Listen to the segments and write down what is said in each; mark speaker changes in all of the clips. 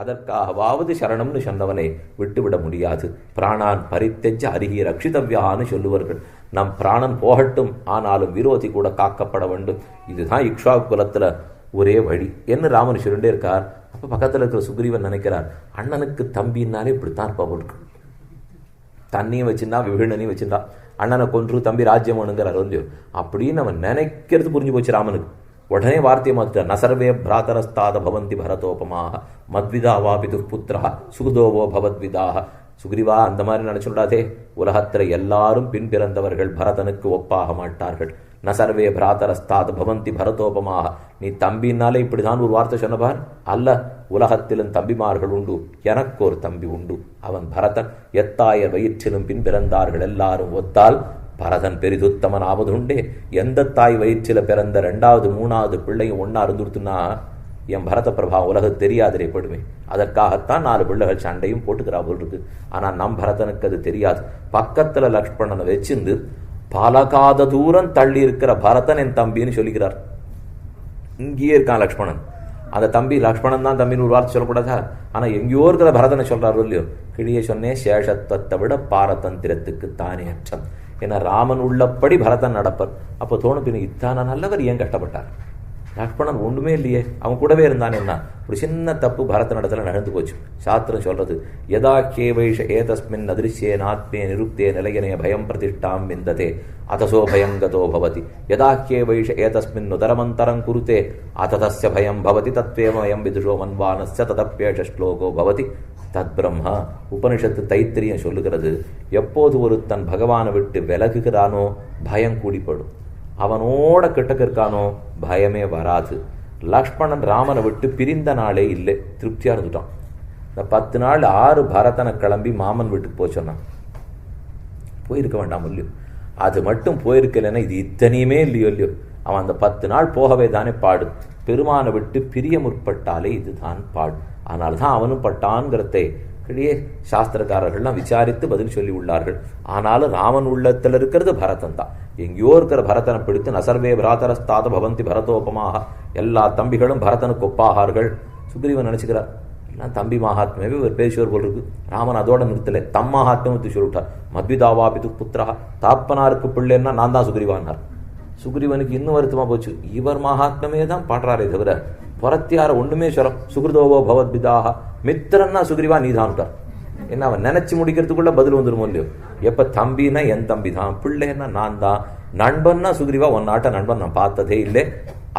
Speaker 1: அதற்காகவாவது சரணம்னு சொன்னவனை விட்டுவிட முடியாது. பிராணான் பரித்தெஞ்ச அருகி ரட்சிதவ்யான்னு சொல்லுவார்கள். நம் பிராணன் போகட்டும் ஆனாலும் விரோதி கூட காக்கப்பட வேண்டும். இதுதான் இக்ஷா குலத்தில் ஒரே வழி. என்ன ராமன் சொல்லிட்டே இருக்கார்? அப்ப பக்கத்துல இருக்கிற சுக்ரீவன் நினைக்கிறார் அண்ணனுக்கு தம்பின்னாலே இப்படித்தான் இருப்பா போட்டு தண்ணியும் வச்சிருந்தா விபீடனையும் வச்சிருந்தா அண்ணனை கொன்று தம்பி ராஜ்யம் வேணுங்கிறார் வந்து அப்படின்னு அவன் நினைக்கிறது புரிஞ்சு போச்சு ராமனுக்கு. உடனே வார்த்தையை ந நசர்வே பிராதரஸ்தாத பவந்தி பரதோபமாக மத்விதா பிது புத்திரா சுகுதோவோ பவத்விதாக சுக்ரீவா அந்த மாதிரி நினைச்சுடாதே உலகத்தில் எல்லாரும் பின் பிறந்தவர்கள் பரதனுக்கு ஒப்பாக மாட்டார்கள் ந சர்வே பிராதரஸ்தாத் பவந்தி பரதோபமாக நீ தம்பினாலே இப்படிதான் ஒரு வார்த்தை சொன்னபார் அல்ல உலகத்திலும் தம்பிமார்கள் உண்டு எனக்கு ஒரு தம்பி உண்டு. அவன் பரதன். எத்தாயர் வயிற்றிலும் பின் பிறந்தார்கள் எல்லாரும் ஒத்தால் பரதன் பெரிதுத்தமன் ஆவதுண்டே. எந்த தாய் வயிற்றில் பிறந்த ரெண்டாவது மூணாவது பிள்ளையும் ஒன்றா இருந்துருத்துனா என் பரத பிரபா உலகம் தெரியாதிரே படுமே. அதற்காகத்தான் நாலு பிள்ளைகள் சண்டையும் போட்டுக்கிறா போல் இருக்கு ஆனா நம் பரதனுக்கு அது தெரியாது. பக்கத்தில் லக்ஷ்மணனை வச்சிருந்து பலகாத தூரம் தள்ளி இருக்கிற பரதன் என் தம்பின்னு சொல்லிக்கிறார். இங்கேயே இருக்கான் லக்ஷ்மணன். அந்த தம்பி லக்ஷ்மணன் தான் தம்பின்னு ஒரு வார்த்தை சொல்லக்கூடாதா? ஆனால் எங்கேயோ இருக்கிற பரதனை சொல்கிறாரோ இல்லையோ? கிளியே சொன்னேன் சேஷத்துவத்தை விட பாரதந்திரத்துக்கு தானே அச்சம். ஏன்னா ராமன் உள்ளபடி பரதன் நடப்பர். அப்போ தோணும் பின்ன இத்தான நல்லவர் ஏன் கஷ்டப்பட்டார்? லக்ஷ்மணன் ஒன்றுமே இல்லையே. அவன் கூடவே இருந்தான் என்ன? ஒரு சின்ன தப்பு பரத நடத்துல நடந்து போச்சு. சாஸ்திரம் சொல்றது யதா கேவைஷ ஏதஸ்மின் அதிர்ஷ்யே நாத்மே நிருப்தே நிலையனே பயம் பிரதிஷ்டாம் விந்ததே அதசோ பயங்கதோ பவதி. யதா கேவைஷ ஏதஸ்மின் உதரமந்தரம் குருத்தே அததஸ்ய பயம் பவதி தத்வேமயம் விதுஷோ மன்வானஸ்ய ததப்பேஷ ஸ்லோகோ பவதி. தத் பிரம்மா உபனிஷத்து தைத்திரியம் சொல்லுகிறது எப்போது ஒருத்தன் பகவானை விட்டு விலகுகிறானோ பயம் கூடிப்படும். அவனோட கிட்டக்க இருக்கானோ பயமே வராது. லக்ஷ்மணன் ராமனை விட்டு பிரிந்த நாளே இல்லை. திருப்தியாக இருந்துட்டான். இந்த பத்து நாள் ஆறு பரதனை கிளம்பி மாமன் வீட்டுக்கு போச்சோன்னா போயிருக்க வேண்டாம் இல்லையோ? அது மட்டும் போயிருக்கலைன்னா இது இத்தனையுமே இல்லையோ இல்லையோ? அவன் அந்த பத்து நாள் போகவே தானே பாடு. பெருமானை விட்டு பிரிய முற்பட்டாலே இதுதான் பாடு. ஆனால் தான் அவனும் பட்டான்கிறதே. கிடையே சாஸ்திரக்காரர்கள்லாம் விசாரித்து பதில் சொல்லி உள்ளார்கள் ஆனாலும் ராமன் உள்ளத்தில் இருக்கிறது பரதன் தான் எங்கேயோ இருக்கிற பரதனை பிடித்து நசர்வே பிராதரஸ்தாத பவந்தி பரதோபமாக எல்லா தம்பிகளும் பரதனுக்கு ஒப்பாகார்கள். சுக்ரீவன் நினச்சிக்கிறார் எல்லாம் தம்பி மகாத்மாவே ஒரு பேசுவர் போல் இருக்கு. ராமன் அதோட நிறுத்தலை. தம் மகாத்மியத்தை சொல்லிவிட்டார் மத்விதாவாபிது புத்திரா தாப்பனாருக்கு பிள்ளைன்னா நான் தான் சுக்ரீவானார். சுக்ரீவனுக்கு இன்னும் வருத்தமா போச்சு. இவர் மகாத்மே தான் பாடுறாரே தவிர புறத்தியார ஒண்ணுமே சொல்லம் சுகிருதோவோ பவத்பிதாக மித்திரன்னா சுக்ரீவா நீதான்ட்டார் என்ன அவன் நினைச்சு முடிக்கிறதுக்குள்ள பதில் வந்துருமோ இல்லையோ? எப்ப தம்பினா என் தம்பி தான் பிள்ளைன்னா நான் தான் நண்பன்னா சுக்ரீவா உன் நாட்ட நண்பன் நான் பார்த்ததே இல்லை.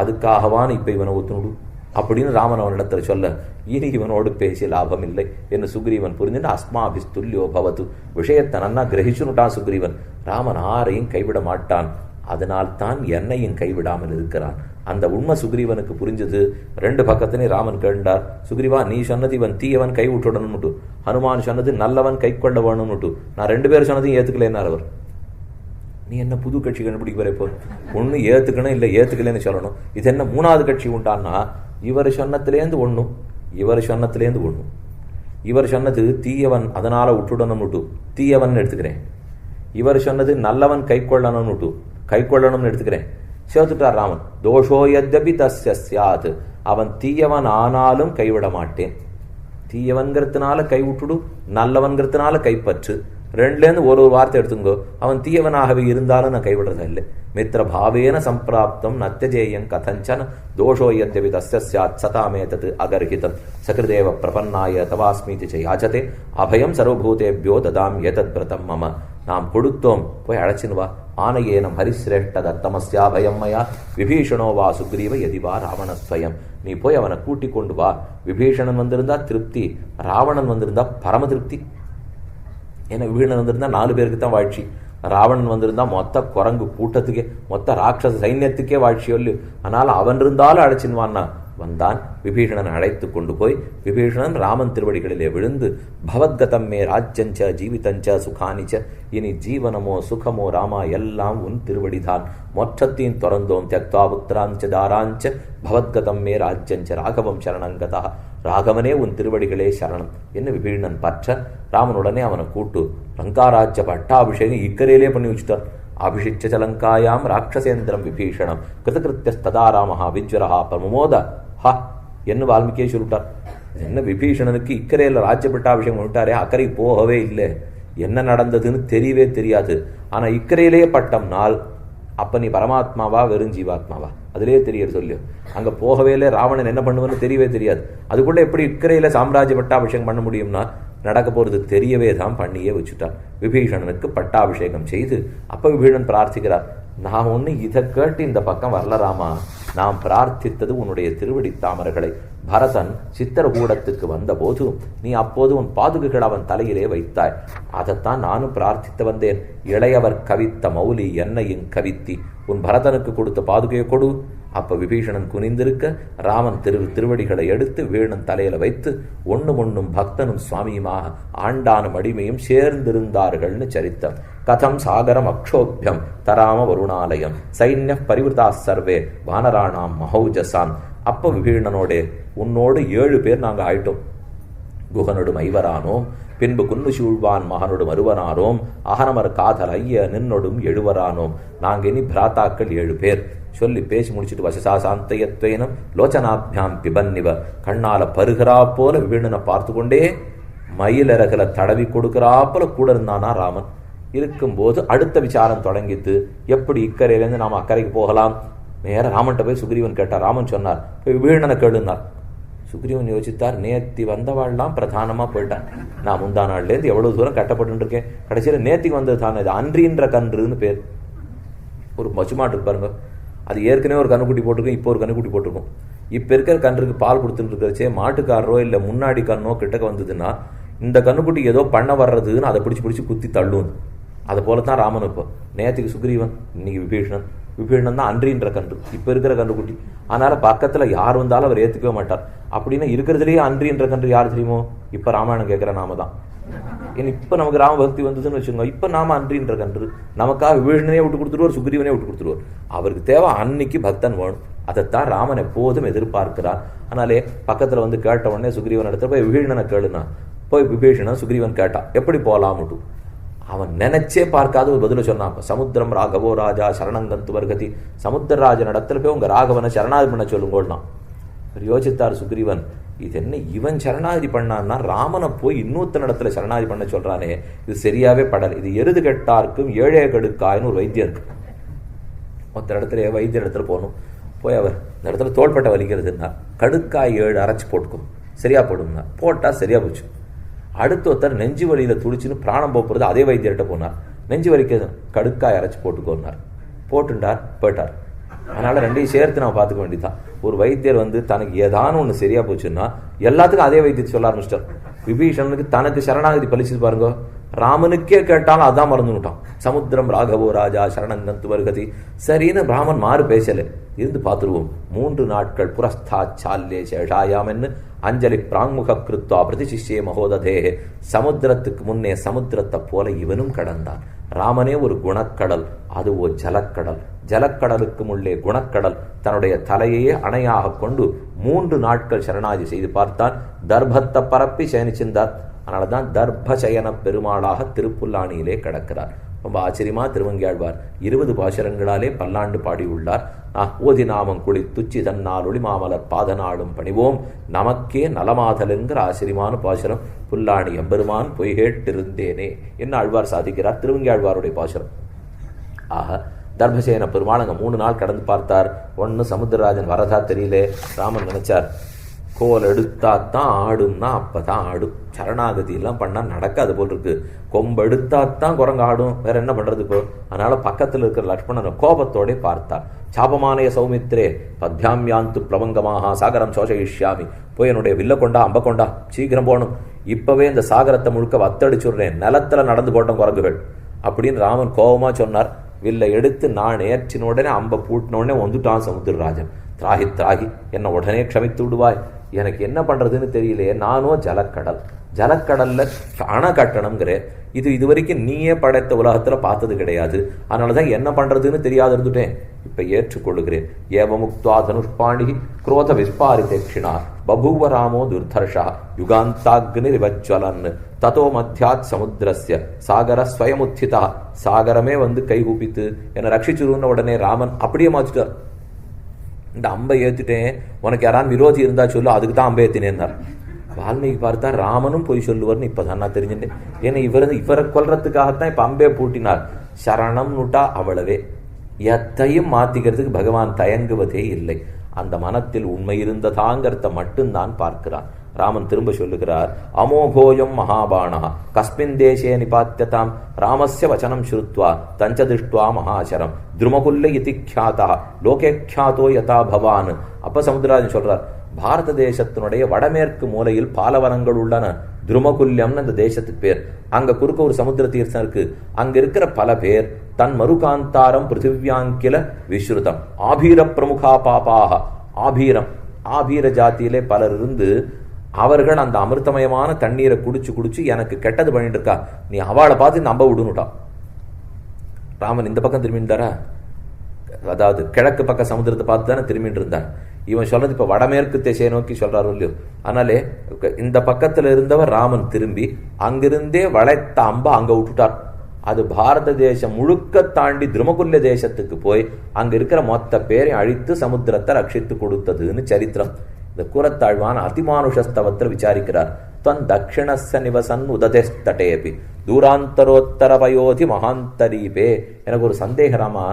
Speaker 1: அதுக்காகவான்னு இப்ப இவனை ஒத்துணுடு. அப்படின்னு ராமன் அவனிடத்துல சொல்ல இனி இவனோடு பேசி லாபம் இல்லை என்று சுக்ரீவன் புரிஞ்சுட்டு அஸ்மாபிஸ்துல்யோ பவது. விஷயத்தை நன்னா கிரகிச்சுனுட்டான் சுக்ரீவன். ராமன் ஆரையும் கைவிட மாட்டான். அதனால் தான் என்னையும் கைவிடாமல் இருக்கிறான். அந்த உண்மை சுக்ரீவனுக்கு புரிஞ்சது. ரெண்டு பக்கத்தினே ராமன் கேண்டார் சுக்ரீவா நீ சொன்னது இவன் தீயவன் கை விட்டுடணும்னுட்டு. ஹனுமான் சொன்னது நல்லவன் கை கொள்ள வேணும்னுட்டு நான் ரெண்டு பேரும் சொன்னதையும் ஏத்துக்கலைன்னார் அவர். நீ என்ன புது கட்சி கண்டுபிடிக்க வர இப்போ? ஒன்று ஏற்றுக்கணும் இல்லை ஏத்துக்கலைன்னு சொல்லணும். இது என்ன மூணாவது கட்சி உண்டான்னா இவர் சொன்னத்துலேருந்து ஒன்றும் இவர் சொன்னத்துலேருந்து ஒன்றும் இவர் சொன்னது தீயவன் அதனால விட்டுடணும்னுட்டு. தீயவன் எடுத்துக்கிறேன். இவர் சொன்னது நல்லவன் கை கொள்ளணும்னுட்டு. கைக்கொள்ளணும்னு எடுத்துக்கிறேன். சேர்த்துட்டார் ராமன். தோஷோ எத்தபி தஸ்ய சியாத் அவன் தீயவன் ஆனாலும் கைவிட மாட்டேன். தீயவன்கிறதுனால கை விட்டுடு நல்லவன்கிறதுனால கைப்பற்று. ரெண்டுலேருந்து ஒரு ஒரு வார்த்தை எடுத்துங்கோ. அவன் தீயவனாகவே இருந்தாலும் நான் கைவிடுறதா இல்லை மித்திர பாவேன சம்பிராப்தம் நத்தியஜேயம் கதஞ்சன. தோஷோயத்தவி தஸ்யாத் தஸ்ய சதாமேதத் அகர்ஹிதம். சகிருதேவ பிரபன்னாய தவாஸ்மீதி ச யாச்சதே அபயம் சர்வபூதேபியோ ததாம் எதத் பிரதம் மம. நாம் கொடுத்தோம். போய் அழைச்சின்னு வா. ஆனையேனம் ஹரிசிரேஷ்ட தத்தமஸ்யா பயம் மயா. விபீஷணோ வா சுக்ரீவ எதிவா ராவணஸ்வயம் நீ போய் அவனை கூட்டி கொண்டு வா. விபீஷணன் வந்திருந்தா திருப்தி. ராவணன் வந்திருந்தா பரம திருப்தி. ஏன்னா விபீஷணன் வந்திருந்தா நாலு பேருக்கு தான் வாழ்ச்சி. ராவணன் வந்திருந்தா மொத்த குரங்கு கூட்டத்துக்கே மொத்த ராட்சச சைன்யத்துக்கே வாழ்ச்சி சொல்லு. அதனால அவன் இருந்தாலும் அழைச்சின்வான்னா வந்தான். விபீஷணன் அழைத்து கொண்டு போய் விபீஷணன் ராமன் திருவடிகளிலே விழுந்து பவத்கதம் மே ராஜ்யஞ்ச ஜீவிதஞ்ச சுகானிச்ச இனி ஜீவனமோ சுகமோ ராமா எல்லாம் உன் திருவடிதான். மொற்றத்தையும் திறந்தோம் தியக்தா புத்திராஞ்ச தாராஞ்ச பவத்கதம் மே ராஜ்யஞ்ச ராகவம் சரணங்கதா ராகவனே உன் திருவடிகளே சரணம். என்ன விபீஷணன் பற்ற ராமனுடனே அவனை கூட்டு லங்காராஜ்ய பட்டாபிஷேகம் இக்கரையிலே பண்ணி வச்சுட்டார். அபிஷிச்ச சலங்காயாம் ராட்சசேந்திரம் விபீஷணம் கிருதகிருத்தியஸ்ததா ராமஹா விஜ்வரஹா பிரமோத ஹா என்ன வால்மீகியே சொல்லிட்டார். என்ன விபீஷணனுக்கு இக்கரையில் ராஜ்யப்பட்டாபிஷேகம் விட்டாரே அக்கறை போகவே இல்லை. என்ன நடந்ததுன்னு தெரியவே தெரியாது. ஆனா இக்கரையிலேயே பட்டம்னால் அப்ப நீ பரமாத்மாவா வெறும் ஜீவாத்மாவா? அதிலே தெரியறது சொல்லியோ. அங்க போகவே இல்லை ராவணன் என்ன பண்ணுவன்னு தெரியவே தெரியாது. அதுக்குள்ள எப்படி இக்கரையில சாம்ராஜ்ய பட்டாபிஷேகம் பண்ண முடியும்னா நடக்க போறது தெரியவே தான் பண்ணியே வச்சுட்டார். விபீஷணனுக்கு பட்டாபிஷேகம் செய்து அப்ப விபீஷணன் பிரார்த்திக்கிறார் நான் ஒன்று இதை கேட்டு இந்த பக்கம் வரலராமா? நாம் பிரார்த்தித்தது உன்னுடைய திருவடி தாமர்களை. பரதன் சித்திரகூடத்துக்கு வந்தபோது நீ அப்போது உன் பாதுகைகள் அவன் தலையிலே வைத்தாய். அதைத்தான் நானும் பிரார்த்தித்து வந்தேன். இளையவர் கவித்த மௌலி என்னையும் கவித்தி உன் பரதனுக்கு கொடுத்த பாதுகையை கொடு. அப்ப விபீஷணன் குனிந்திருக்க ராமன் திரு திருவடிகளை எடுத்து வீணன் தலையில வைத்து ஒண்ணும் ஒண்ணும் பக்தனும் சுவாமியுமாக ஆண்டானும் அடிமையும் சேர்ந்திருந்தார்கள்னு சரித்தம். கதம் சாகரம் அக்ஷோபியம் தராம வருணாலயம். சைன்ய பரிவிருதா சர்வே வானராணாம் மகௌஜசான் அப்ப விபீஷணனோடே உன்னோடு ஏழு பேர் நாங்க ஆயிட்டோம். குகனொடும் ஐவரானோம். பின்பு குன்னு சூழ்வான் மகனொடும் அருவனானோம் அகனமர் காதல் ஐய நின்னொடும் எழுவரானோம். நாங்க இனி பிராத்தாக்கள் ஏழு பேர். சொல்லி பேசி முடிச்சுட்டு வசசா சாந்தயத்வேனம் லோச்சனாபியாம் பிபன்னிவ. கண்ணால பருகிறா போல வீணனை பார்த்து கொண்டே மயிலரகல தடவி கொடுக்கறாப்போல கூட இருந்தானா ராமன். இருக்கும்போது அடுத்த விசாரம் தொடங்கித்து எப்படி இக்கரையிலேருந்து நாம அக்கறைக்கு போகலாம்? நேர ராமன்ட்ட போய் சுக்ரீவன் கேட்டார். ராமன் சொன்னார் போய் விபீடனை கேளுனார் சுக்ரீவன் யோசித்தார் நேத்தி வந்தவாள்லாம் பிரதானமாக போயிட்டான். நான் முந்தா நாள்லேருந்து எவ்வளோ தூரம் கட்டப்பட்டு இருக்கேன் கடைசியில் நேத்திக்கு வந்தது தானே இது அன்றின்ற கன்றுன்னு பேர். ஒரு பசுமாட்டுக்கு பாருங்க. அது ஏற்கனவே ஒரு கண்ணுக்குட்டி போட்டிருக்கும் இப்போ ஒரு கண்ணுக்குட்டி போட்டிருக்கும். இப்போ இருக்கிற கன்றுக்கு பால் கொடுத்துட்டு இருக்கிறச்சே மாட்டுக்காரரோ இல்லை முன்னாடி கண்ணோ கிட்டக்க வந்ததுன்னா இந்த கண்ணுக்குட்டி ஏதோ பண்ண வர்றதுன்னு அதை பிடிச்சி பிடிச்சி குத்தி தள்ளும். அதை போல தான் ராமன் இப்போ. நேற்றுக்கு சுக்ரீவன் இன்னைக்கு விபீஷணன். விபீஷணன் தான் அன்றின்ற கன்று. இப்போ இருக்கிற கன்றுக்குட்டி. அதனால பக்கத்தில் யார் வந்தாலும் அவர் ஏற்றுக்கவே மாட்டார். அப்படின்னா இருக்கிறதுலேயே அன்றின்ற கன்று யார் தெரியுமோ? இப்போ ராமாயணம் கேட்குற நாம தான். ஏன்னா இப்போ நமக்கு ராம பக்தி வந்ததுன்னு வச்சுக்கோங்க. இப்போ நாம அன்றின்ற கன்று. நமக்காக விபீஷணனே விட்டு கொடுத்துருவார் சுக்ரீவனே விட்டு கொடுத்துருவார். அவருக்கு தேவை அன்னைக்கு பக்தன் வேணும். அதைத்தான் ராமன் எப்போதும் எதிர்பார்க்கிறார். அதனாலே பக்கத்தில் வந்து கேட்ட உடனே சுக்ரீவன் இடத்துல போய் விபீஷணனை கேளுனா. போய் விபீஷணன் சுக்ரீவன் கேட்டான் எப்படி போகலாம்ட்டு அவன் நினைச்சே பார்க்காத ஒரு பதில சொன்னான். சமுத்திரம் ராகவோ ராஜா சரணங்கந்து வர்கதி. சமுத்திரராஜன் இடத்துல போய் உங்க ராகவனை சரணாதி பண்ண சொல்லுங்கோன்னா யோசித்தார் சுக்ரீவன் இது என்ன இவன் சரணாதி பண்ணான்னா ராமனை போய் இன்னொருத்தன் இடத்துல சரணாதி பண்ண சொல்றானே. இது சரியாவே படல். இது எருது கெட்டார்க்கும் ஏழே கெடுக்காயின்னு ஒரு வைத்தியம் இருக்கு. மொத்த இடத்துல வைத்தியர் இடத்துல போகணும். போய் அவர் இந்த இடத்துல தோள்பட்டை வலிக்கிறதுன்னா கடுக்காய் ஏழு அரைச்சி போட்டுக்கும் சரியா போடுங்க போட்டா சரியா போச்சு. அடுத்த ஒருத்தர் நெஞ்சு வலியில் துடிச்சுன்னு பிராணம் போகிறது அதே வைத்தியர்கிட்ட போனார். நெஞ்சு வலிக்கிறது கடுக்காய் அரைச்சி போட்டுக்கோன்னார். போட்டுண்டார் போயிட்டார். அதனால் ரெண்டையும் சேர்த்து நம்ம பார்த்துக்க வேண்டியதான் ஒரு வைத்தியர் வந்து தனக்கு ஏதானு ஒன்று சரியாக போச்சுன்னா எல்லாத்துக்கும் அதே வைத்தியத்தை சொல்ல ஆரம்பிச்சிட்டார். விபீஷணனுக்கு தனக்கு சரணாகதி பழிச்சு பாருங்க. ராமனுக்கே கேட்டாலும் அதான் மறந்துட்டான் சமுத்திரம் ராகவோ ராஜா சரணங்கந்து வருகதி. சரின்னு ராமன் மாறு பேசல. இருந்து பார்த்துருவோம். மூன்று நாட்கள் புரஸ்தா சால்லே சேஷாயாமென்னு அஞ்சலி பிராங்முக கிருத்வா பிரதிசிஷ்யே மகோததே. சமுத்திரத்துக்கு முன்னே சமுத்திரத்தை போல இவனும் கடந்தான். ராமனே ஒரு குணக்கடல் அது ஓ ஜலக்கடல். ஜலக்கடலுக்கும் உள்ளே குணக்கடல் தன்னுடைய தலையையே அணையாக கொண்டு மூன்று நாட்கள் சரணாதி செய்து பார்த்தான். தர்பத்தை பரப்பி சயனிச்சிருந்தார் அதனாலதான் தர்பசயன பெருமாளாக திருப்புல்லானியிலே கிடக்கிறார். ரொம்ப ஆச்சரியமா திருவங்கியாழ்வார். இருபது பாசுரங்களாலே பல்லாண்டு பாடியுள்ளார். ஓதி நாமம் குளித்துச்சி தன்னால் ஒளிமாமலர் பாதநாடும் பணிவோம். நமக்கே நலமாதலுங்கிற ஆச்சரியமான பாசுரம். புல்லாணி எம்பெருமான் பொய்கேட்டிருந்தேனே என்ன ஆழ்வார் சாதிக்கிறார் திருவங்கியாழ்வாருடைய பாசுரம். ஆக தர்மசேன பெருமாள் அங்கே மூணு நாள் கடந்து பார்த்தார். ஒன்று சமுத்திரராஜன் வரதா தெரியல. ராமன் நினைச்சார் கோல் எடுத்தாத்தான் ஆடும்னா அப்பதான் ஆடும். சரணாகதி எல்லாம் பண்ணா நடக்காது போல் இருக்கு கொம்பு குரங்கு ஆடும். வேற என்ன பண்றது இப்போ? அதனால பக்கத்தில் இருக்கிற லக்ஷ்மணனை கோபத்தோடே பார்த்தார் சாபமானய சௌமித்ரே பத்யாம்யாந்து பிரபங்கமாக சாகரம் சோஷயிஷ்யாமி. போய் என்னுடைய வில்ல கொண்டா அம்ப கொண்டா. சீக்கிரம் போகணும். இப்பவே இந்த சாகரத்தை முழுக்க வத்தடிச்சுடுறேன். நிலத்துல நடந்து போட்டோம் குரங்குகள். அப்படின்னு ராமன் கோபமா சொன்னார். வில்லை எடுத்து நான் ஏற்றின உடனே அம்ப பூட்டின உடனே வந்துட்டான் சமுத்திரராஜன். திராகி திராகி என்னை உடனே க்ஷமித்து விடுவாய். எனக்கு என்ன பண்ணுறதுன்னு தெரியலையே நானும் ஜலக்கடல். ஜலக்கடலில் அணை கட்டணம்ங்கிறேன் இது இது வரைக்கும் நீயே படைத்த உலகத்தில் பார்த்தது கிடையாது. அதனால தான் என்ன பண்ணுறதுன்னு தெரியாது இருந்துட்டேன். இப்போ ஏற்றுக்கொள்ளுகிறேன் ஏவமுக்துவா தனுஷ்பாணி குரோத விஸ்பாரி தட்சிணா பபூவ ராமோ துர்தர்ஷா. யுகாந்தாக்னி ரிவஜ்வலன் ததோ மத்தியாத் சமுத்திரஸ்ய. சாகர ஸ்வயமுத்திதா. சாகரமே வந்து கைகூப்பித்து என்னை ரட்சிச்சுருன்னு உடனே ராமன் அப்படியே மாச்சுட்டார் இந்த அம்பை ஏற்றுட்டேன் உனக்கு யாராவது விரோதி இருந்தால் சொல்லு அதுக்கு தான் அம்பை ஏற்றினேன்னார் வால்மீகி பார்த்தா ராமனும் பொய் சொல்லுவார்னு இப்பதான் நான் தெரிஞ்சுட்டேன் ஏன்னா இவர் இவரை கொல்றதுக்காகத்தான் இப்போ அம்பே பூட்டினார். சரணம் நுட்டா அவ்வளவே எத்தையும் மாத்திக்கிறதுக்கு பகவான் தயங்குவதே இல்லை. அந்த மனத்தில் உண்மை இருந்ததாங்கிறத மட்டும்தான் பார்க்கிறான் ராமன் திரும்ப சொல்லுகிறார் அமோகோயம் மகாபாணா கஸ்மின் தேசே நிபாத்தியதாம் ராமஸ்ய வச்சனம் ஸ்ருத்வா தஞ்ச திருஷ்டுவா மகாச்சரம் துருமகுல்ல இதி கியாதா லோகே கியாதோ யதா பவான் அப்ப சமுத்திரராஜன் சொல்றார் பாரத தேசத்தினுடைய வடமேற்கு மூலையில் பாலவனங்கள் உள்ளன துருமகுல்யம்னு அந்த தேசத்துக்கு பேர். அங்க குறுக்க ஒரு சமுத்திர தீர்த்தம் இருக்கு. அங்க இருக்கிற பல பேர் தன் மறுகாந்தாரம் பிருத்திவியாங்கில விஸ்ருதம். ஆபீர பிரமுகா பாபாக ஆபீரம் ஆபீர ஜாத்தியிலே பலர் இருந்து அவர்கள் அந்த அமிர்தமயமான தண்ணீரை குடிச்சு குடிச்சு எனக்கு கெட்டது பண்ணிட்டு இருக்கா நீ அவளை பார்த்து நம்ப விடுனுட்டான் ராமன் இந்த பக்கம் திரும்பிட்டாரா அதாவது கிழக்கு பக்க சமுத்திரத்தை பார்த்து தானே திரும்பிட்டு இருந்தான் இவன் சொல்றது இப்ப வடமேற்கு திசையை நோக்கி சொல்றாரு இல்லையோ. அதனாலே இந்த பக்கத்துல இருந்தவர் ராமன் திரும்பி அங்கிருந்தே வளைத்த அம்ப அங்க விட்டுட்டார். அது பாரத தேசம் முழுக்க தாண்டி திருமகுல்ய தேசத்துக்கு போய் அங்க இருக்கிற மொத்த பேரை அழித்து சமுத்திரத்தை ரட்சித்து கொடுத்ததுன்னு சரித்திரம். இந்த கூறத்தாழ்வான் அதிமானுஷஸ்தவத்தில் விசாரிக்கிறார் தன் தட்சிணஸ்ய நிவசன் உததேஸ்தட்டேபி தூராந்தரோத்தர வயோதி மகாந்தரீபே எனக்கு ஒரு சந்தேகராமா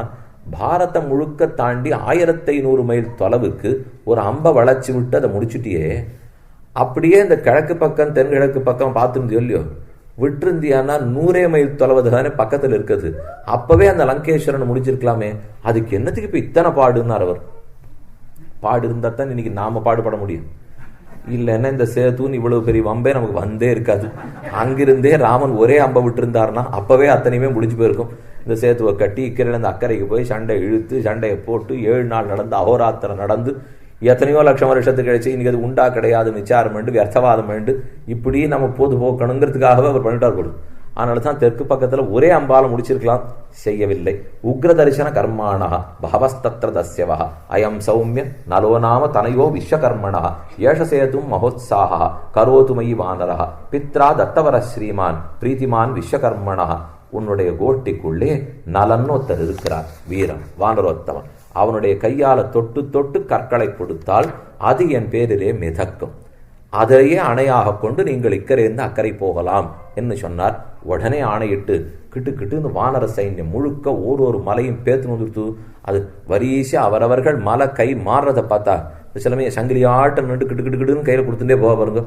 Speaker 1: பாரதம் முழுக்க தாண்டி ஆயிரத்தி ஐநூறு மைல் தொலைவுக்கு ஒரு அம்பை வளைச்சி விட்டு அதை முடிச்சுட்டியே அப்படியே இந்த கிழக்கு பக்கம் தென்கிழக்கு பக்கம் பார்த்துருந்து இல்லையோ விட்டிருந்தியானா நூறே மைல் தொலைவது தானே பக்கத்தில் இருக்குது அப்பவே அந்த லங்கேஸ்வரன் முடிச்சிருக்கலாமே அதுக்கு என்னத்துக்கு இப்போ இத்தனை பாடுன்னார் அவர் பாடு இருந்தால் தான் இன்னைக்கு நாம பாடுபட முடியும். இல்லைன்னா இந்த சேத்துன்னு இவ்வளவு பெரிய வம்பே நமக்கு வந்தே இருக்காது. அங்கிருந்தே ராமன் ஒரே அம்பை விட்டுருந்தாருன்னா அப்பவே அத்தனையுமே முடிஞ்சு போயிருக்கும். இந்த சேத்துவை கட்டி இக்கரையிலேருந்து இந்த அக்கறைக்கு போய் சண்டை இழுத்து சண்டையை போட்டு ஏழு நாள் நடந்து அகோராத்திரம் நடந்து எத்தனையோ லட்சம் வருஷத்துக்கு கிடைச்சி இன்னைக்கு அது உண்டா கிடையாது விசாரம் வேண்டு வியர்த்தவாதம் வேண்டு இப்படி நம்ம போது போக்கணுங்கிறதுக்காகவே அவர் பண்ணிட்டார் கொடுக்கும் அதனால தான் தெற்கு பக்கத்தில் ஒரே அம்பால முடிச்சிருக்கலாம். செய்யவில்லை. உக்ர தரிசன கர்மாணா பகவஸ்தத்திர தஸ்யவா அயம் சௌமிய நலோ நாம தனையோ விஸ்வகர்மணா ஏஷசேதும் மகோத்சாக கரோது மயி வானரா பித்ரா தத்தவர ஸ்ரீமான் பிரீத்திமான் விஸ்வகர்மணா உன்னுடைய கோட்டிக்குள்ளே நலன் ஒருத்தர் இருக்கிறார். வீரன் வானரோத்தவன் அவனுடைய கையால தொட்டு தொட்டு கற்களை கொடுத்தால் அது என் பேரிலே மிதக்கும். அதையே அணையாக கொண்டு நீங்கள் இக்கரையிருந்து அக்கறை போகலாம் என்று சொன்னார். உடனே ஆணையிட்டு கிட்டு கிட்டு வானர சைன்யம் முழுக்க ஒரு ஒரு மலையும் பேத்து வந்துடுத்து அது வரிசை அவரவர்கள் மலை கை மாறுறதை பார்த்தா சிலமே சங்கிலியாட்டம் நின்று கிட்டு கிட்டு கிட்டுன்னு கையில் கொடுத்துட்டே போக பாருங்க.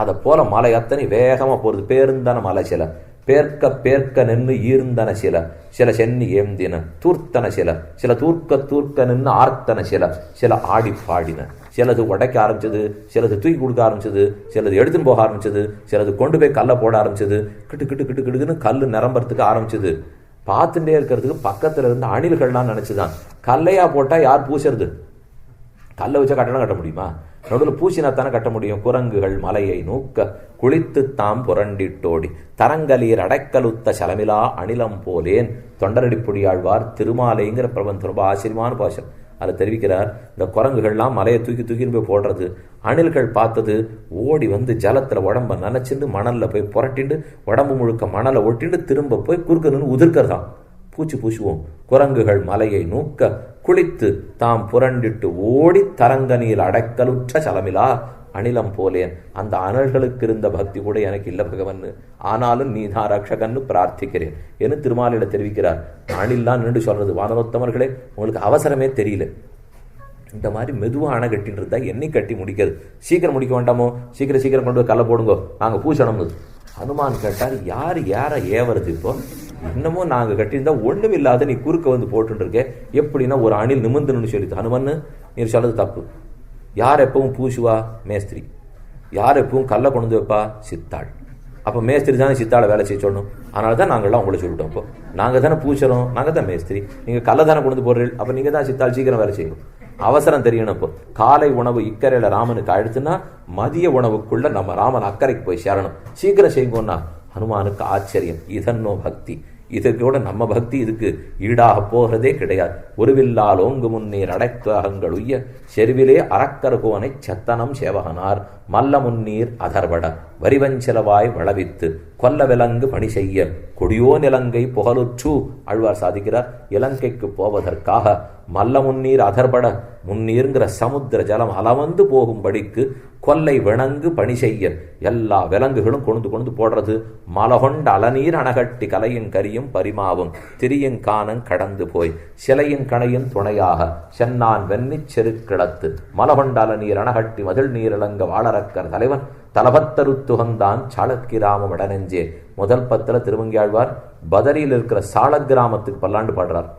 Speaker 1: அதை போல மலை அத்தனை வேகமாக போகிறது பேருந்தான மலை சில பேர்க்க பேர்க்க நின்று ஈர்ந்தன சில சில சென்னி ஏந்தின தூர்த்தன சில சில தூர்க்க தூர்க்க நின்று ஆர்த்தன சில சில ஆடி பாடின. சிலது உடைக்க ஆரம்பிச்சது சிலது தூக்கி கொடுக்க ஆரம்பிச்சது சிலது எடுத்துன்னு போக ஆரம்பிச்சது சிலது கொண்டு போய் கல்லை போட ஆரம்பிச்சது கிட்டு கிட்டு கிட்டு கிட்டுக்குன்னு கல் நிரம்புறதுக்கு ஆரம்பிச்சது. பார்த்துட்டே இருக்கிறதுக்கு பக்கத்துல இருந்து அணில்கள்லாம் நினைச்சுதான். கல்லையா போட்டா யார் பூசுறது? கல்லை வச்சா கட்டணம் கட்ட முடியுமா? நடுவில் பூசினா தானே கட்ட முடியும். குரங்குகள் மலையை நூக்க குளித்து தாம் புரண்டிட்டோடி. தரங்கலீர் அடைக்கலுத்த சலமிலா அணிலம் போலேன். தொண்டரடிப்பொடியாழ்வார் திருமாலைங்கிற பிரபந்தம் ரொம்ப ஆச்சரியமான பாஷம் அதில் தெரிவிக்கிறார் இந்த குரங்குகள்லாம் மலையை தூக்கி தூக்கின்னு போய் போடுறது. அணில்கள் பார்த்தது ஓடி வந்து ஜலத்துல உடம்ப நினச்சிட்டு மணல்ல போய் புரட்டிண்டு உடம்பு முழுக்க மணலை ஒட்டிண்டு திரும்ப போய் குறுக்க நின்று உதிர்க்கிறதாம். பூச்சி பூசுவோம். குரங்குகள் மலையை நூக்க குளித்து தாம் புரண்டிட்டு ஓடி தரங்க நீர் அடைக்கலுற்ற சலமிலா. அணிலம் போலேன். அந்த அனல்களுக்கு இருந்த பக்தி கூட எனக்கு இல்லை பகவன் ஆனாலும் நீதான் ரக்ஷகன்னு பிரார்த்திக்கிறேன் என்று திருமாலிட தெரிவிக்கிறார். அணில்லாம் நின்று சொல்றது. வானரோத்தமர்களே உங்களுக்கு அவசரமே தெரியல. இந்த மாதிரி மெதுவாக அணை கட்டின்னு இருந்தால் என்னை கட்டி முடிக்கிறது சீக்கிரம் முடிக்க வேண்டாமோ? சீக்கிரம் சீக்கிரம் கொண்டு போய் கல்லை போடுங்கோ. நாங்கள் பூசணும்னு. ஹனுமான் கேட்டார் யார் யாரை ஏவறது இப்போ? இன்னமும் நாங்கள் கட்டியிருந்தா ஒன்றும் இல்லாத நீ குறுக்க வந்து போட்டுருக்க எப்படின்னா ஒரு அணில் நிமிந்துன்னு சொல்லிட்டு. ஹனுமன் நீ சொல்றது தப்பு. யார் எப்பவும் பூசுவா மேஸ்திரி. யார் எப்பவும் கல்லை கொண்டு வந்து வைப்பா? சித்தாள். அப்போ மேஸ்திரி தானே சித்தாளை வேலை செய்ய சொல்லணும். அதனால தான் நாங்கள்லாம் உங்களை சொல்லிட்டோம் இப்போ. நாங்கள் தானே பூசறோம் நாங்கள் தான் மேஸ்திரி. நீங்கள் கல்லை தானே கொண்டு போடுறீர்கள்? அப்போ நீங்கள் தான் சித்தாள் சீக்கிரம் வேலை செய்யணும். அவசரம் தெரியணும் இப்போ. காலை உணவு இக்கரையில் ராமனுக்கு அழுத்துனா மதிய உணவுக்குள்ள நம்ம ராமன் அக்கறைக்கு போய் சேரணும். சீக்கிரம் செய்யுங்கன்னா ஹனுமானுக்கு ஆச்சரியம். இதன்னோ பக்தி. இதுக்கு நம்ம பக்தி இதுக்கு ஈடாக போகிறதே கிடையாது. ஒருவில்லால் ஓங்கு முன்னீர் அடைத்தகங்கள் உய்ய செருவிலே அறக்கருகோனை சத்தனம் சேவகனார். மல்ல முன்னீர் அதர்வட வரிவஞ்சலவாய் வளவித்து கொல்ல விலங்கு பணி செய்ய கொடியோ நிலங்கை புகழுற்று அழ்வார் சாதிக்கிறார். இலங்கைக்கு போவதற்காக மல்ல முன்னீர் அதர்பட முன்னீர்ங்கிற சமுத்திர ஜலம் அலவந்து போகும்படிக்கு கொல்லை விணங்கு பணி செய்ய எல்லா விலங்குகளும் கொண்டு கொண்டு போடுறது. மலகொண்ட அலநீர் அணகட்டி கலையின் கரியும் பரிமாவும். திரியின் காணம் கடந்து போய். சிலையின் கணையின் துணையாக சென்னான் வெண்ணிச் செருக்கிடத்து. மலகொண்ட அலநீர் அணகட்டி மதில் நீரிழங்க வாழறக்கர் தலைவன். தலபத்தருத்துகந்தான் சாளக்கிராமம் இடநெஞ்சே முதல் பத்தில் திருவங்கியாழ்வார் பதரியில் இருக்கிற சாளக் கிராமத்துக்கு பல்லாண்டு பாடுறார்.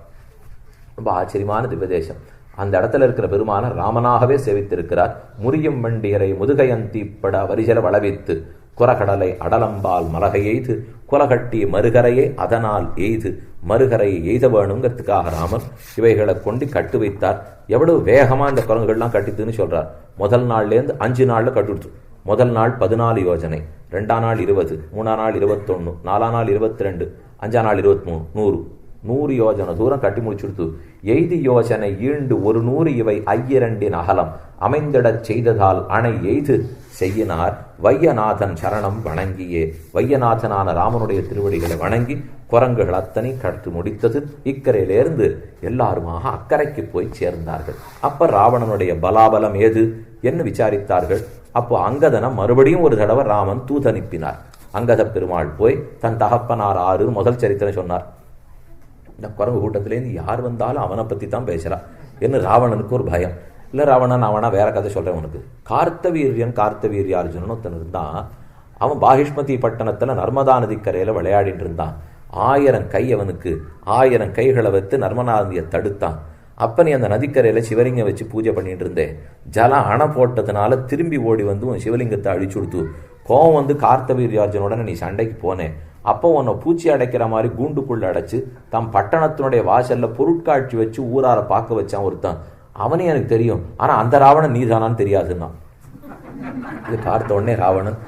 Speaker 1: ரொம்ப ஆச்சரியமான திவ்யதேசம். அந்த இடத்துல இருக்கிற பெருமான ராமனாகவே சேவித்திருக்கிறார். முறியும் வண்டியரை முதுகையந்தீப்பட வரிசல வளவித்து குரகடலை அடலம்பால் மலகை எய்து குலகட்டி மறுகரையே அதனால் எய்து மறுகரையை எய்த வேணுங்கிறதுக்காக ராமன் இவைகளை கொண்டு கட்டு வைத்தார். எவ்வளவு வேகமாக இந்த குரங்குகள்லாம் கட்டித்துன்னு சொல்றார். முதல் நாள்லேருந்து அஞ்சு நாளில் கட்டுடுச்சு முதல் நாள் பதினாலு யோஜனை ரெண்டாம் நாள் இருபது மூணாம் நாள் இருபத்தொன்று நாலாம் நாள் இருபத்தி ரெண்டு அஞ்சாம் நாள் இருபத்தி மூணு நூறு. நூறு யோஜனை தூரம் கட்டி முடிச்சுடுத்து. எய்து யோஜனை ஈண்டு ஒரு நூறு இவை ஐயிரண்டின் அகலம். அமைந்திடச் செய்ததால் அணை எய்து செய்யினார். வையநாதன் சரணம் வணங்கியே. வையநாதனான ராமனுடைய திருவடிகளை வணங்கி குரங்குகள் அத்தனை கடத்து முடித்தது. இக்கரையிலிருந்து எல்லாருமாக அக்கறைக்கு போய் சேர்ந்தார்கள். அப்ப ராவணனுடைய பலாபலம் ஏது? என்று விசாரித்தார்கள்? அப்போ அங்கதனம் மறுபடியும் ஒரு தடவை ராமன் தூதனுப்பினார். அங்கத பெருமாள் போய் தன் தகப்பனார் ஆறு முதல் சரித்திரம் சொன்னார். இந்த குரங்கு கூட்டத்திலேருந்து யார் வந்தாலும் அவனை பற்றி தான் பேசுகிறான் என்ன ராவணனுக்கு ஒரு பயம். இல்லை ராவணன் அவனா வேற கதை சொல்கிறேன் உனக்கு. கார்த்தவீரியன் கார்த்தவீரியார்ஜுனன் ஒருத்தன் இருந்தான். அவன் பாகிஷ்மதி பட்டணத்தில் நர்மதா நதிக்கரையில் விளையாடிட்டு இருந்தான். ஆயிரம் கை அவனுக்கு. ஆயிரம் கைகளை வைத்து நர்மதா நதியை தடுத்தான். அப்போ நீ அந்த நதிக்கரையில் சிவலிங்க வச்சு பூஜை பண்ணிட்டு இருந்தேன் ஜலம் அணை போட்டதுனால திரும்பி ஓடி வந்து உன் சிவலிங்கத்தை அழிச்சு கொடுத்து. கோவம் வந்து கார்த்தவீரியார்ஜுனுடன் நீ சண்டைக்கு போனேன் அப்போ உன்னை பூச்சி அடைக்கிற மாதிரி கூண்டுக்குள்ள அடைச்சு தம் பட்டணத்தினுடைய வாசல்ல பொருட்காட்சி வச்சு ஊரார பார்க்க வச்சான் ஒருத்தன். அவனே எனக்கு தெரியும். ஆனா அந்த ராவணன் நீதானான்னு தெரியாதுன்னா இது பார்த்த உடனே ராவணன்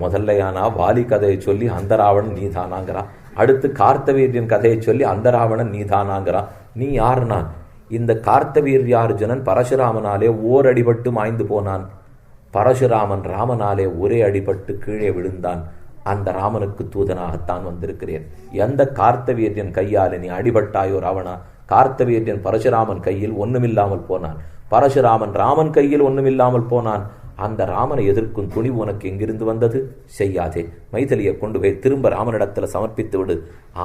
Speaker 1: முதல்லையானா வாலி கதையை சொல்லி அந்த ராவணன் நீதானாங்கிறான். அடுத்து கார்த்தவீரியன் கதையை சொல்லி அந்த ராவணன் நீதானாங்கிறான். நீ யாருனா இந்த கார்த்தவீர்யார்ஜுனன் பரசுராமனாலே ஓர் அடிபட்டு மாய்ந்து போனான். பரசுராமன் ராமனாலே ஒரே அடிபட்டு கீழே விழுந்தான். அந்த ராமனுக்கு தூதனாகத்தான் வந்திருக்கிறேன். எந்த கார்த்தவீரியன் கையால் நீ அடிபட்டாயோ ராவணா? கார்த்தவீரியன் பரசுராமன் கையில் ஒன்றுமில்லாமல் போனான். பரசுராமன் ராமன் கையில் ஒன்றுமில்லாமல் போனான். அந்த ராமனை எதிர்க்கும் துணிவு உனக்கு எங்கிருந்து வந்தது? செய்யாதே. மைதிலியை கொண்டு போய் திரும்ப ராமனிடத்தில் சமர்ப்பித்து விடு.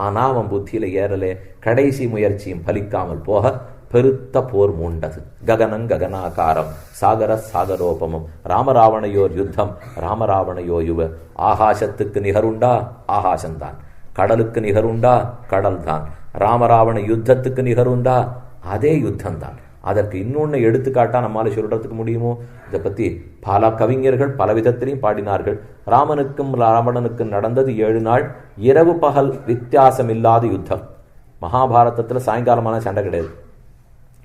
Speaker 1: ஆனா அவன் புத்தியில ஏறலே. கடைசி முயற்சியும் பலிக்காமல் போக பெருத்த போர் மூண்டது. ககனங் ககனாகாரம் சாகர சாகரோபமம் ராமராவணையோர் யுத்தம் ராமராவணையோ யுவ ஆகாசத்துக்கு நிகருண்டா? ஆகாசந்தான். கடலுக்கு நிகருண்டா? கடல் தான் ராமராவண யுத்தத்துக்கு நிகருண்டா? அதே யுத்தம்தான் அதற்கு இன்னொன்று எடுத்துக்காட்டா நம்மால சொல்றதுக்கு முடியுமோ? இதை பத்தி பல கவிஞர்கள் பல விதத்திலையும் பாடினார்கள். ராமனுக்கும் ராவணனுக்கும் நடந்தது ஏழு நாள் இரவு பகல் வித்தியாசம் இல்லாத யுத்தம். மகாபாரதத்தில் சாயங்காலமான சண்டை கிடையாது.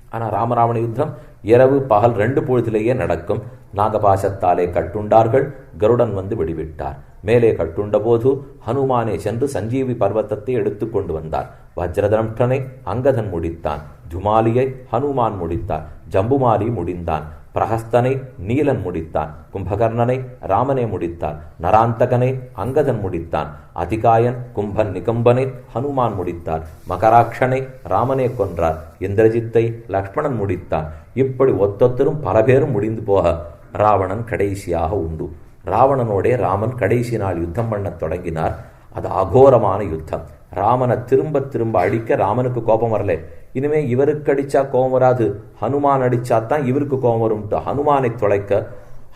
Speaker 1: ஆனால் ராமராவண யுத்தம் இரவு பகல் ரெண்டு பொழுதிலேயே நடக்கும். நாகபாசத்தாலே கட்டுண்டார்கள். கருடன் வந்து விடுவிட்டார். மேலே கட்டுண்ட போது ஹனுமானே சென்று சஞ்சீவி பர்வத்தத்தை எடுத்துக்கொண்டு வந்தார். வஜ்ரதம்டனை அங்கதன் முடித்தான். ஜுமாலியை ஹனுமான் முடித்தார். ஜம்புமாலி முடிந்தான். பிரஹஸ்தனை நீலன் முடித்தான் கும்பகர்ணனை ராமனே முடித்தார் நராந்தகனை அங்கதன் முடித்தான் அதிகாயன் கும்பன் நிகம்பனை ஹனுமான் முடித்தார் மகராட்சனை ராமனே கொன்றார் இந்திரஜித்தை லக்ஷ்மணன் முடித்தான். இப்படி ஒத்தொத்தரும் பல பேரும் முடிந்து போக ராவணன் கடைசியாக உண்டு. ராவணனோடே ராமன் கடைசி நாள் யுத்தம் பண்ணத் தொடங்கினார். அது அகோரமான யுத்தம். ராமனை திரும்ப திரும்ப அடிக்க ராமனுக்கு கோபம் வரல. இனிமே இவருக்கு அடிச்சா கோபம் வராது. ஹனுமான் அடிச்சா தான் இவருக்கு கோபம் வரும் ஹனுமானை தொலைக்க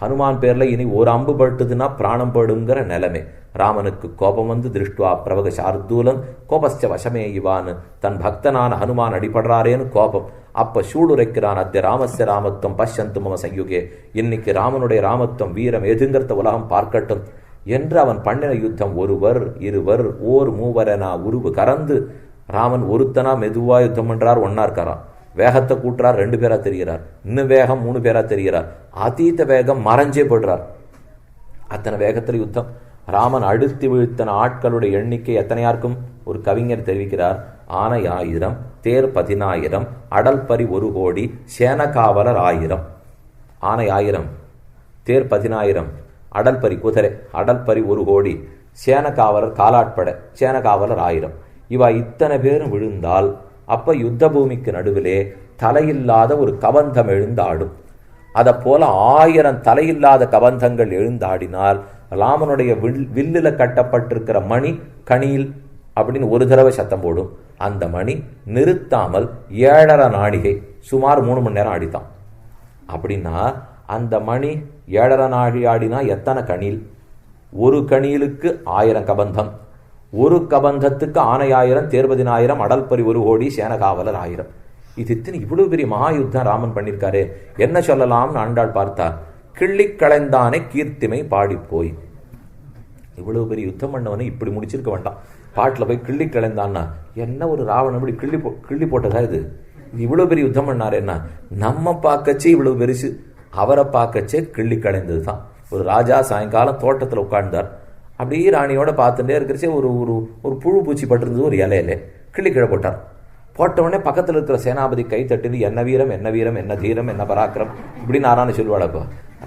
Speaker 1: ஹனுமான் பேர்ல இனி ஒரு அம்பு பட்டுதுன்னா பிராணம் படுங்கிற நிலைமை. ராமனுக்கு கோபம் வந்து திருஷ்டுவா பிரபக சார்தூலன் கோபஸ்ட வசமே இவான்னு தன் பக்தனான ஹனுமான் அடிபடுறாரேன்னு கோபம். அப்ப சூடுரைக்கிறான் அத்திய ராமஸ்ய ராமத்துவம் பஷ்யந்து மம சயுகே. இன்னைக்கு ராமனுடைய ராமத்துவம் வீரம் எதுங்கிறத உலகம் பார்க்கட்டும். என்று அவன் பண்ணின யுத்தம் ஒருவர் இருவர் ஓர் மூவரனா உருவு கறந்து ராமன் ஒருத்தனா மெதுவா யுத்தம் பண்றார் ஒன்னா இருக்காராம் வேகத்தை கூட்டுறார் ரெண்டு பேரா தெரிகிறார். இன்னும் வேகம் மூணு பேரா தெரிகிறார். அதீத வேகம் மறைஞ்சே போடுறார் அத்தனை வேகத்தில் யுத்தம். ராமன் அடுத்து வீழ்த்தன ஆட்களுடைய எண்ணிக்கை எத்தனையா இருக்கும் ஒரு கவிஞர் தெரிவிக்கிறார் ஆனை ஆயிரம் தேர் பதினாயிரம் அடல்பரி ஒரு கோடி சேனகாவலர் ஆயிரம். ஆனை ஆயிரம் தேர் பதினாயிரம் அடல்பரி குதிரை அடல்பரி ஒரு கோடி சேனகாவலர் சேன சேனகாவலர் ஆயிரம். இவா இத்தனை பேரும் விழுந்தால் அப்ப யுத்த பூமிக்கு நடுவிலே தலையில்லாத ஒரு கவந்தம் எழுந்தாடும். அதை போல ஆயிரம் தலையில்லாத கபந்தங்கள் எழுந்தாடினால் ராமனுடைய வில் வில்லுல கட்டப்பட்டிருக்கிற மணி கணியில் அப்படின்னு ஒரு தடவை சத்தம் போடும். அந்த மணி நிறுத்தாமல் ஏழரை நாழிகை சுமார் மூணு மணி நேரம் ஆடித்தான். அப்படின்னா அந்த மணி ஏழரை நாழி ஆடினா எத்தனை கணில்? ஒரு கணிலுக்கு ஆயிரம் கபந்தம் ஒரு கபந்தத்துக்கு ஆனையாயிரம் தேர்வதினாயிரம் அடல்பரி ஒரு கோடி சேனகாவலர் ஆயிரம். இது இத்தனை இவ்வளவு பெரிய மகாயுத்தம் ராமன் பண்ணியிருக்காரு என்ன சொல்லலாம்னு ஆண்டாள் பார்த்தார் கிள்ளி களைந்தானே கீர்த்திமை பாடிப்போய் போய். இவ்வளவு பெரிய யுத்தம் பண்ணவனே இப்படி முடிச்சிருக்க வேண்டாம். பாட்டில் போய் கிள்ளி களைந்தான்னா என்ன ஒரு ராவணன் இப்படி கிள்ளி போ கிள்ளி போட்டதா இது? இது இவ்வளவு பெரிய யுத்தம் பண்ணார் என்ன? நம்ம பார்க்கச்சே இவ்வளவு பெருசு. அவரை பார்க்கச்சே கிள்ளி களைந்தது தான் ஒரு ராஜா சாயங்காலம் தோட்டத்தில் உட்கார்ந்தார். அப்படியே ராணியோட பார்த்துட்டே இருக்கிறச்சே ஒரு ஒரு ஒரு புழு பூச்சி பட்டிருந்தது ஒரு இலையில. கிள்ளி கீழே போட்டார். போட்டவுடனே உடனே பக்கத்தில் இருக்கிற சேனாபதி கை தட்டிது என்ன வீரம் என்ன வீரம் என்ன தீரம் என்ன பராக்கிரம்? இப்படின்னு ஆரான்னு சொல்லுவாளப்போ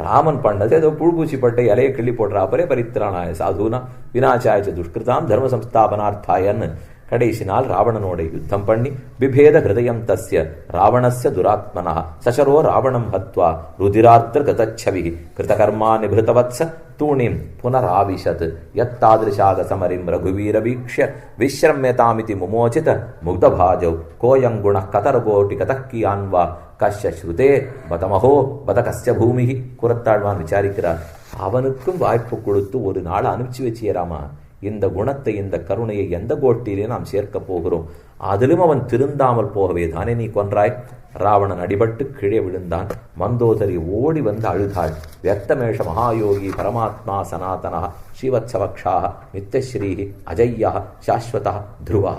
Speaker 1: ராமன் பண்ணது ஏதோ புழுபூச்சி பட்ட இலையை கிள்ளி போடுறாப்பரே பரித்திரானாய சாதுனா வினாச்சாயச்ச துஷ்கிருதாம் தர்ம சம்ஸ்தாபனார்த்தாயன்னு கடைசி நாள் ராவணனோட யுத்தம் பண்ணி பிபேத ஹிருதயம் தஸ்ய ராவணஸ்ய துராத்மனா சசரோ ராவணம் ஹத்வா ருதிராத்திர கிருதச்சவி கிருதகர்மா நிபிருதவத்ச தூணிம் புனராவிஷத் யத்தாதிருஷாக சமரிம் ரகுவீர வீக்ஷ்ய விஸ்ரம்யதாமிதி முமோச்சித முக்தபாஜௌ கோயம் குண கதரகோட்டி கதக்கியான்வா கஷ்ய ஸ்ருதே பதமஹோ பத கஸ்ய பூமி குரத்தாழ்வான் விசாரிக்கிறார் அவனுக்கும் வாய்ப்பு கொடுத்து ஒரு நாள் அனுப்பிச்சு வச்சியராமா இந்த குணத்தை இந்த கருணையை எந்த கோட்டிலே நாம் சேர்க்கப் போகிறோம்? அதிலும் அவன் திருந்தாமல் போகவே தானே நீ கொன்றாய்? ராவணன் அடிபட்டு கீழே விழுந்தான். மந்தோதரி ஓடி வந்து அழுதாள். வியக்தமேஷ மகாயோகி பரமாத்மா சனாதனா ஸ்ரீவத்சவக்ஷா நித்யஸ்ரீ அஜய்யா சாஸ்வதா துருவா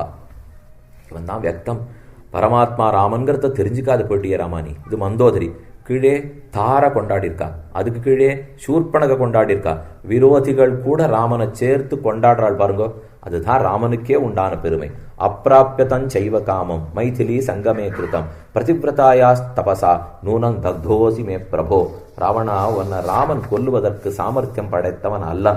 Speaker 1: இவன் தான் வியக்தம் பரமாத்மா ராமன்கிறத தெரிஞ்சுக்காத போயிட்டியே ராமானி. இது மந்தோதரி. கீழே தார கொண்டாடியிருக்கா. அதுக்கு கீழே சூர்பனக கொண்டாடியிருக்கா. விரோதிகள் கூட ராமனை சேர்த்து கொண்டாடுறாள் பாருங்க. அதுதான் ராமனுக்கே உண்டான பெருமை. அப்பிராப்பியதன் செய்வ காமம். மைதிலி சங்கமே கிருத்தம். பிரதிவிரதாயா தபசா. நூனங் தக்தோசி மே பிரபோ. ராவணா உன்னை ராமன் கொல்லுவதற்கு சாமர்த்தியம் படைத்தவன் அல்ல.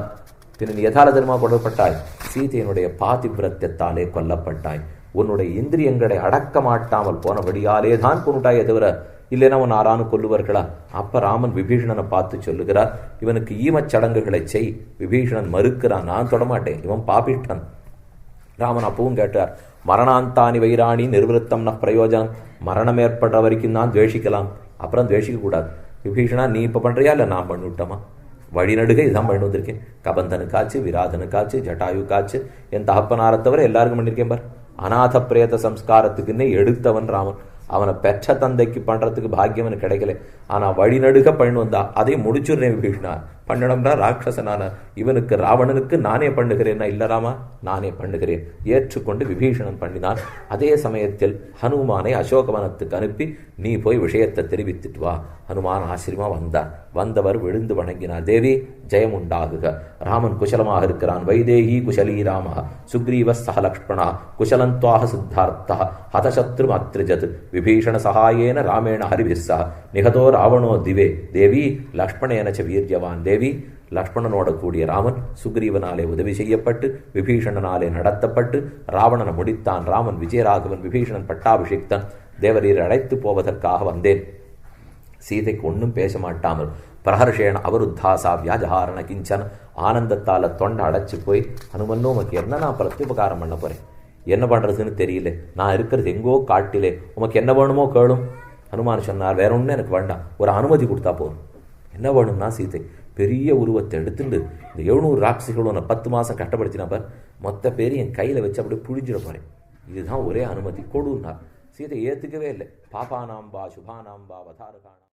Speaker 1: பின் நீ எதால கொல்லப்பட்டாய்? சீதையினுடைய பாதிவிரத்தியத்தாலே கொல்லப்பட்டாய். உன்னுடைய இந்திரியங்களை அடக்க மாட்டாமல் போனபடியாலே தான் கொண்டுட்டாயே தவிர இல்லைன்னா உன் ஆறானு கொல்லுவார்களா? அப்ப ராமன் விபீஷணனை பார்த்து சொல்லுகிறார் இவனுக்கு ஈமச் சடங்குகளை செய். விபீஷணன் மறுக்கிறான் நான் தொடமாட்டேன். இவன் பாப்பிட்டான் ராமன் அப்பவும் கேட்டார் மரணாந்தானி வைராணி நிர்வருத்தம் ந பிரயோஜனம். மரணம் ஏற்படுற வரைக்கும் தான் துவேஷிக்கலாம். அப்புறம் துவேஷிக்க கூடாது விபீஷணா நீ இப்ப பண்றியா? இல்லை நான் பண்ணிவிட்டோமா வழிநடுக இதான் பண்ணி வந்திருக்கேன். கபந்தனுக்காச்சு விராதனுக்காச்சு ஜட்டாயுக்காச்சு என் தகப்பனாரை தவிர எல்லாருக்கும் பண்ணியிருக்கேன் பார். அநாத பிரேத சம்ஸ்காரத்துக்குன்னே எடுத்தவன் ராமன். அவனை பெற்ற தந்தைக்கு பண்ணுறதுக்கு பாக்கியம் எனக்கு கிடைக்கல. ஆனால் வழிநடுக பண்ணு வந்தா அதை முடிச்சுடுறேன் விபீஷ்ணா பண்ணணும்னா ராட்சசனான இவனுக்கு ராவணனுக்கு நானே பண்ணுகிறேன்னா இல்லராமா நானே பண்ணுகிறேன். ஏற்றுக்கொண்டு விபீஷணன் பண்ணினான். அதே சமயத்தில் ஹனுமானை அசோகவனத்துக்கு அனுப்பி நீ போய் விஷயத்தை தெரிவித்துட்டு வா. ஹனுமான் ஆசிரியமாக வந்தார் வந்தவர் விழுந்து வணங்கினார் தேவி ஜெயம் உண்டாகுக ராமன் குசலமாக இருக்கிறான் வைதேகி குசலீ ராம சுக்ரீவ சக லக்ஷ்மணா சித்தார்த்தா ஹதசத்ரு அத்ரிஜத் விபீஷண சகாயேன ராமேண ஹரிபிஸ்ஸா நிகதோ ராவணோ திவே தேவி லக்ஷ்மணேன ச வீரியவான் தேவி லக்ஷ்மணனோட கூடிய ராமன் சுக்ரீவனாலே உதவி செய்யப்பட்டு விபீஷணனாலே நடத்தப்பட்டு ராவணனை முடித்தான் ராமன் விஜயராகவன் விபீஷணன் பட்டாபிஷிக்தன் தேவரீர் அழைத்து போவதற்காக வந்தேன் சீதைக்கு ஒன்றும் பேச மாட்டாமல் பிரஹர்ஷேன அவருத்தாசா வியாஜஹாரண கிஞ்சன் ஆனந்தத்தால் தொண்டை அடைச்சி போய் ஹனுமன்னு உமக்கு என்ன? நான் பிரத்யுபகாரம் பண்ண போகிறேன் என்ன பண்ணுறதுன்னு தெரியல. நான் இருக்கிறது எங்கோ காட்டிலே. உமக்கு என்ன வேணுமோ கேளும். ஹனுமான் சொன்னார் வேற ஒன்றும் எனக்கு வேண்டாம். ஒரு அனுமதி கொடுத்தா போதும். என்ன வேணும்னா சீதை? பெரிய உருவத்தை எடுத்துட்டு இந்த எழுநூறு ராட்சிகளும் உன்னை பத்து மாதம் கஷ்டப்படுத்தினப்ப மொத்த பேர் என் கையில் வச்சு அப்படியே புழிஞ்சிட போகிறேன் இதுதான் ஒரே அனுமதி. கொடுன்னார். சீதை ஏற்றுக்கவே இல்லை. பாபானாம்பா சுபானாம்பா வதாரகானா